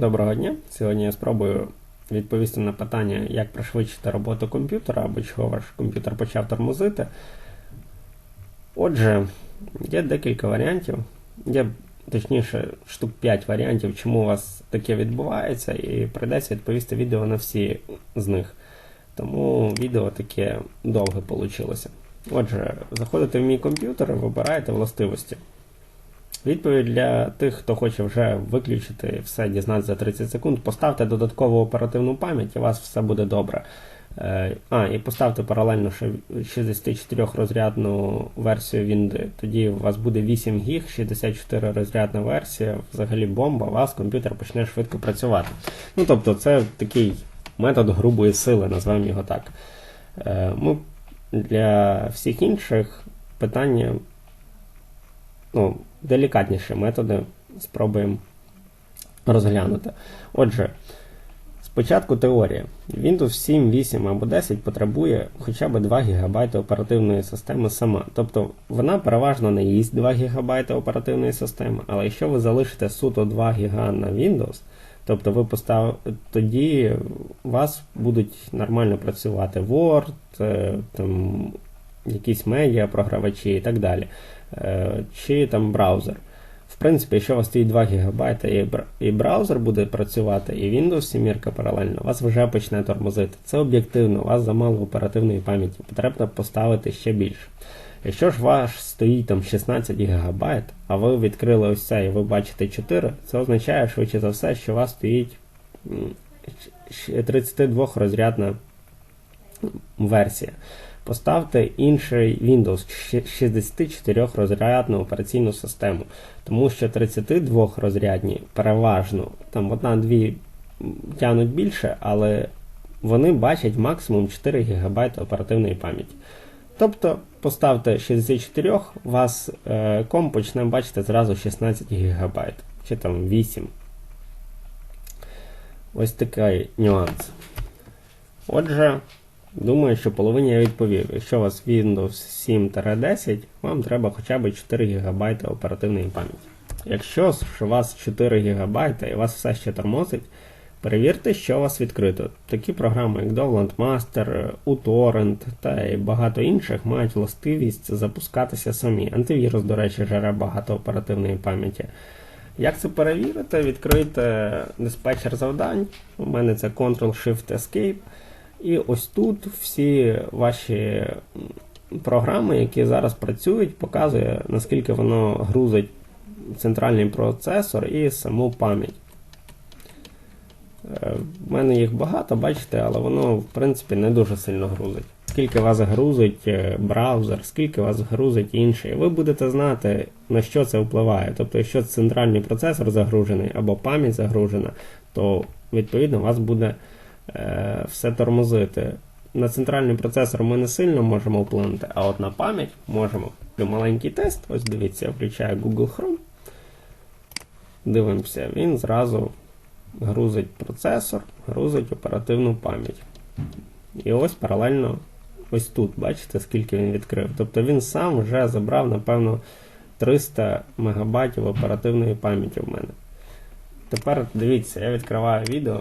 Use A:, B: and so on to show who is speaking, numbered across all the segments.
A: Доброго дня! Сьогодні я спробую відповісти на питання, як пришвидшити роботу комп'ютера або чого ваш комп'ютер почав тормозити. Отже, є декілька варіантів. Є, точніше, штук 5 варіантів, чому у вас таке відбувається, і прийдеться відповісти відео на всі з них. Тому відео таке довге вийшло. Отже, заходите в мій комп'ютер і вибираєте властивості. Відповідь для тих, хто хоче вже виключити все, дізнатися за 30 секунд, поставте додаткову оперативну пам'ять, і у вас все буде добре. Е, а, і поставте паралельно 64-розрядну версію Windows. Тоді у вас буде 8 гіг, 64 розрядна версія, взагалі бомба, у вас комп'ютер почне швидко працювати. Ну, тобто, це такий метод грубої сили, назвемо його так. Е, ну, Для всіх інших питання ну, делікатніші методи спробуємо розглянути. Отже, спочатку теорія. Windows 7, 8 або 10 потребує хоча б 2 ГБ оперативної системи сама. Тобто вона переважно не їсть 2 ГБ оперативної системи, але якщо ви залишите суто 2 ГБ на Windows, тобто ви постав... тоді у вас будуть нормально працювати Word, е, там, якісь медіа, програвачі і так далі. Е, чи там браузер. В принципі, якщо у вас стоїть 2 ГБ і браузер буде працювати, і Windows 7 паралельно, вас вже почне тормозити. Це об'єктивно, у вас замало оперативної пам'яті, потрібно поставити ще більше. Якщо ж ваш стоїть там 16 ГБ, а ви відкрили ось це і ви бачите 4, це означає швидше за все, що у вас стоїть 32 розрядна версія. Поставте інший Windows 64 розрядну операційну систему, тому що 32 розрядні переважно, там одна-дві тянуть більше, але вони бачать максимум 4 ГБ оперативної пам'яті. Тобто поставте 64, у вас е, ком почне бачити зразу 16 ГБ, чи там 8. Ось такий нюанс. Отже. Думаю, що половині я відповів. Якщо у вас Windows 7-10, вам треба хоча б 4 ГБ оперативної пам'яті. Якщо ж у вас 4 ГБ і вас все ще тормозить, перевірте, що у вас відкрито. Такі програми, як Download Master, uTorrent та і багато інших мають властивість запускатися самі. Антивірус, до речі, жере багато оперативної пам'яті. Як це перевірити? Відкрийте диспетчер завдань. У мене це Ctrl-Shift-Escape. І ось тут всі ваші програми, які зараз працюють, показує, наскільки воно грузить центральний процесор і саму пам'ять. У е, мене їх багато, бачите, але воно, в принципі, не дуже сильно грузить. Скільки вас грузить е, браузер, скільки вас грузить інший. Ви будете знати, на що це впливає. Тобто, якщо центральний процесор загружений або пам'ять загружена, то відповідно у вас буде. Е, все тормозити. На центральний процесор ми не сильно можемо вплинути, а от на пам'ять можемо. Маленький тест, ось дивіться, я включаю Google Chrome. Дивимося, він зразу грузить процесор, грузить оперативну пам'ять. І ось паралельно ось тут, бачите, скільки він відкрив. Тобто він сам вже забрав, напевно, 300 МБ оперативної пам'яті в мене. Тепер дивіться, я відкриваю відео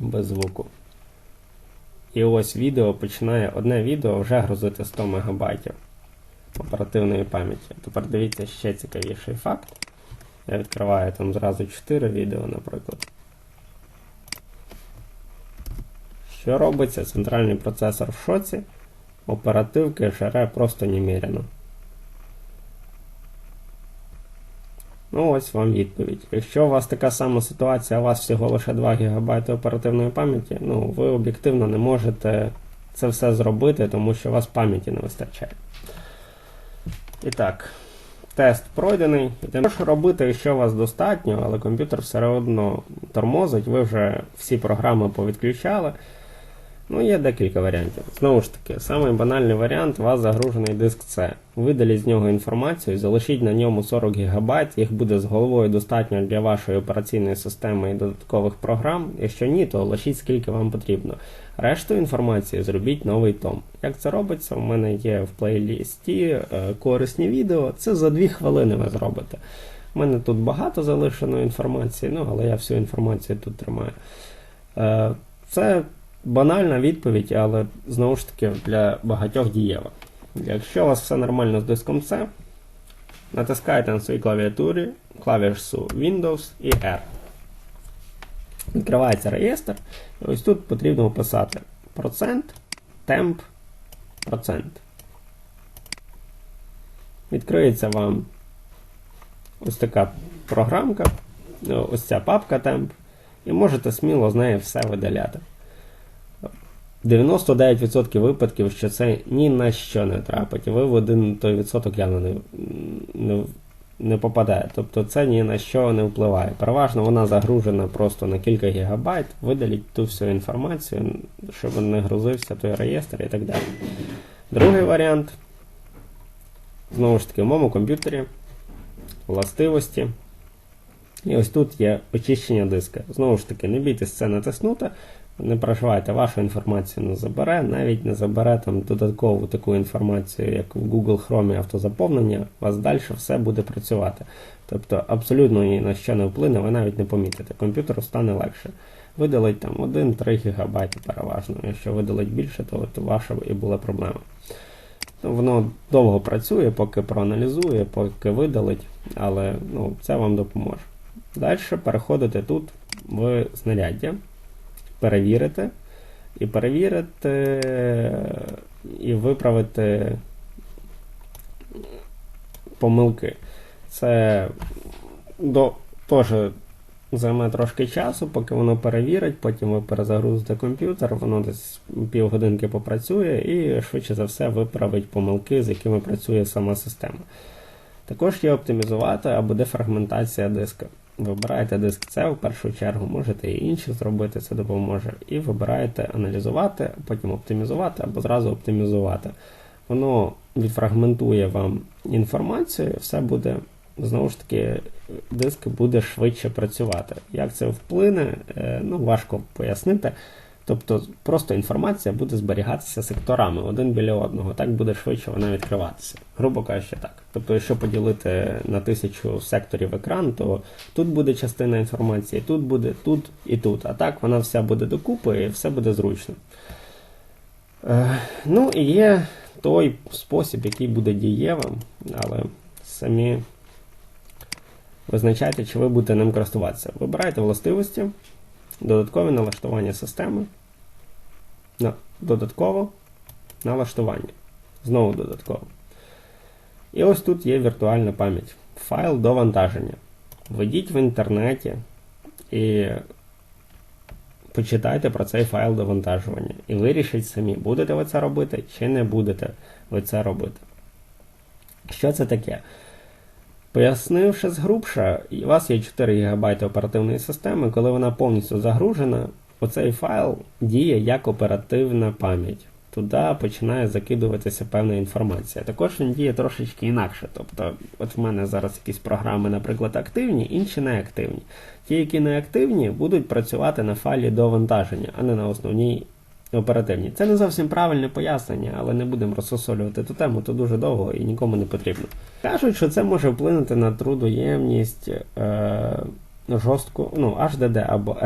A: без звуку. І ось відео починає одне відео вже грузити 100 МБ оперативної пам'яті. Тепер дивіться ще цікавіший факт. Я відкриваю там зразу 4 відео, наприклад. Що робиться? Центральний процесор в шоці, оперативки жере просто неміряно. Ну, ось вам відповідь. Якщо у вас така сама ситуація, у вас всього лише 2 ГБ оперативної пам'яті, ну, ви об'єктивно не можете це все зробити, тому що у вас пам'яті не вистачає. І так, тест пройдений. І що робити, якщо вас достатньо, але комп'ютер все одно тормозить, ви вже всі програми повідключали. Ну, є декілька варіантів. Знову ж таки, самий банальний варіант у вас загружений диск C. Видаліть з нього інформацію, залишіть на ньому 40 ГБ, їх буде з головою достатньо для вашої операційної системи і додаткових програм. Якщо ні, то лишіть скільки вам потрібно. Решту інформації зробіть новий том. Як це робиться? У мене є в плейлісті е, корисні відео. Це за 2 хвилини ви зробите. У мене тут багато залишено інформації, ну, але я всю інформацію тут тримаю. Е, Це банальна відповідь, але знову ж таки для багатьох дієва. Якщо у вас все нормально з диском C, натискаєте на своїй клавіатурі клавішу Windows і R. Відкривається реєстр, і ось тут потрібно вписати процент, темп, процент. Відкриється вам ось така програмка, ось ця папка темп, і можете сміло з неї все видаляти. 99% випадків, що це ні на що не трапить, ви в один той відсоток явно не, не, не попадає. Тобто це ні на що не впливає. Переважно вона загружена просто на кілька гігабайт, видаліть ту всю інформацію, щоб не грузився той реєстр і так далі. Другий варіант. Знову ж таки, в моєму комп'ютері властивості. І ось тут є очищення диска. Знову ж таки, не бійтесь це натиснути, не переживайте, вашу інформацію не забере, навіть не забере там додаткову таку інформацію, як в Google Chrome автозаповнення, у вас далі все буде працювати. Тобто абсолютно ні на що не вплине, ви навіть не помітите. Комп'ютеру стане легше. Видалить там 1-3 ГБ переважно. Якщо видалить більше, то от ваша і була проблема. Воно довго працює, поки проаналізує, поки видалить, але ну, це вам допоможе. Далі переходите тут в знаряддя, перевірите, і перевірите, і виправити помилки. Це до, теж займе трошки часу, поки воно перевірить, потім ви перезагрузите комп'ютер, воно десь півгодинки попрацює і швидше за все виправить помилки, з якими працює сама система. Також є оптимізувати або дефрагментація диска. Вибираєте диск C в першу чергу, можете і інші зробити, це допоможе. І вибираєте аналізувати, потім оптимізувати або зразу оптимізувати. Воно відфрагментує вам інформацію, все буде, знову ж таки, диск буде швидше працювати. Як це вплине, ну важко пояснити. Тобто просто інформація буде зберігатися секторами один біля одного, так буде швидше вона відкриватися. Грубо кажучи, так. Тобто, якщо поділити на тисячу секторів екран, то тут буде частина інформації, тут буде, тут і тут. А так вона вся буде докупи і все буде зручно. Е, ну і є той спосіб, який буде дієвим, але самі визначайте, чи ви будете ним користуватися. Вибирайте властивості. Додаткові налаштування системи. На, Додатково налаштування. Знову додатково. І ось тут є віртуальна пам'ять. Файл до вантаження. Введіть в інтернеті і почитайте про цей файл до вантажування. І вирішіть самі, будете ви це робити чи не будете ви це робити. Що це таке? Пояснивши згрубше, у вас є 4 ГБ оперативної системи, коли вона повністю загружена, оцей файл діє як оперативна пам'ять. Туди починає закидуватися певна інформація. Також він діє трошечки інакше. Тобто, от в мене зараз якісь програми, наприклад, активні, інші неактивні. Ті, які неактивні, будуть працювати на файлі до вантаження, а не на основній оперативній. Це не зовсім правильне пояснення, але не будемо розсосолювати ту тему, то дуже довго і нікому не потрібно. Кажуть, що це може вплинути на трудоємність е, жорстку, ну, HDD або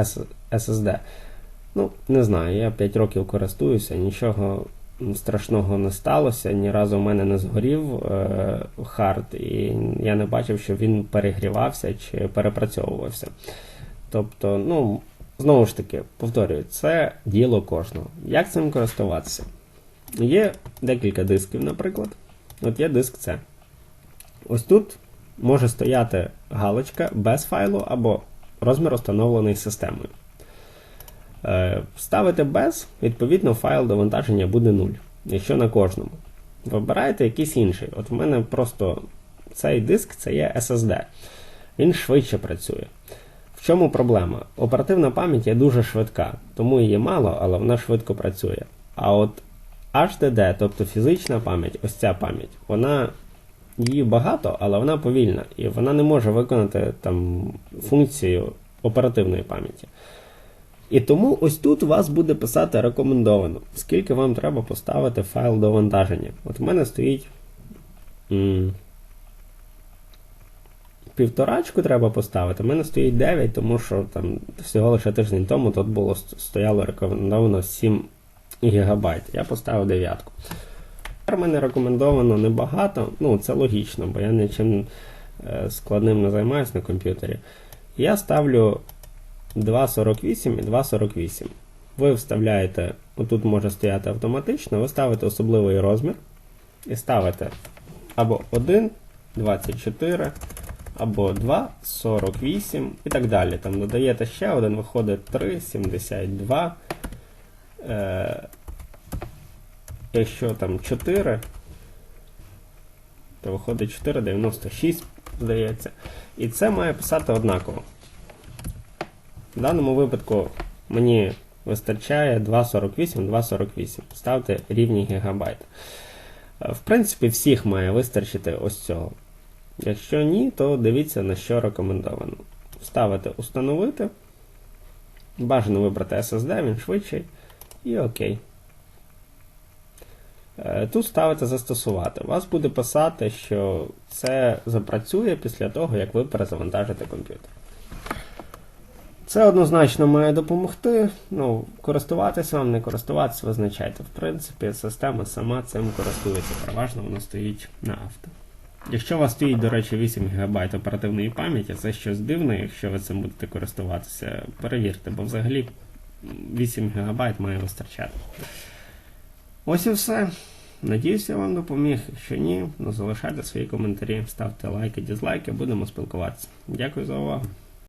A: SSD. Ну, не знаю, я 5 років користуюся, нічого страшного не сталося, ні разу в мене не згорів е, хард, і я не бачив, що він перегрівався чи перепрацьовувався. Тобто, ну, знову ж таки, повторюю, це діло кожного. Як цим користуватися? Є декілька дисків, наприклад. От є диск C. Ось тут може стояти галочка без файлу або розмір встановлений системою. Е, ставите без, відповідно, файл довантаження буде 0. Якщо на кожному. Вибираєте якийсь інший. От в мене просто цей диск це є SSD. Він швидше працює. В чому проблема? Оперативна пам'ять є дуже швидка, тому її мало, але вона швидко працює. А от HDD, тобто фізична пам'ять, ось ця пам'ять, вона її багато, але вона повільна. І вона не може виконати там функцію оперативної пам'яті. І тому ось тут вас буде писати рекомендовано, скільки вам треба поставити файл до вантаження. От в мене стоїть півторачку треба поставити. У мене стоїть 9, тому що там всього лише тиждень тому тут було стояло рекомендовано 7 гігабайт. Я поставив дев'ятку. Тепер мене рекомендовано небагато, ну це логічно, бо я нічим е, складним не займаюся на комп'ютері. Я ставлю 2.48 і 2.48. Ви вставляєте, отут може стояти автоматично, ви ставите особливий розмір і ставите або 1, 24, або 2, 48 і так далі. Там додаєте ще один, виходить 3, 72. Е, якщо там 4, то виходить 4,96, здається. І це має писати однаково. В даному випадку мені вистачає 2,48, 2,48. Ставте рівні гігабайт. Е, В принципі, всіх має вистачити ось цього. Якщо ні, то дивіться на що рекомендовано. Ставите установити. Бажано вибрати SSD, він швидший. І окей. Е, Тут ставите застосувати. Вас буде писати, що це запрацює після того, як ви перезавантажите комп'ютер. Це однозначно має допомогти. Ну, користуватися вам, не користуватися, визначайте. В принципі, система сама цим користується. Переважно вона стоїть на авто. Якщо у вас стоїть, до речі, 8 ГБ оперативної пам'яті, це щось дивне, якщо ви цим будете користуватися, перевірте, бо взагалі 8 ГБ має вистачати. Ось і все. Надіюся, я вам допоміг. Якщо ні, ну залишайте свої коментарі, ставте лайки, дізлайки, будемо спілкуватися. Дякую за увагу.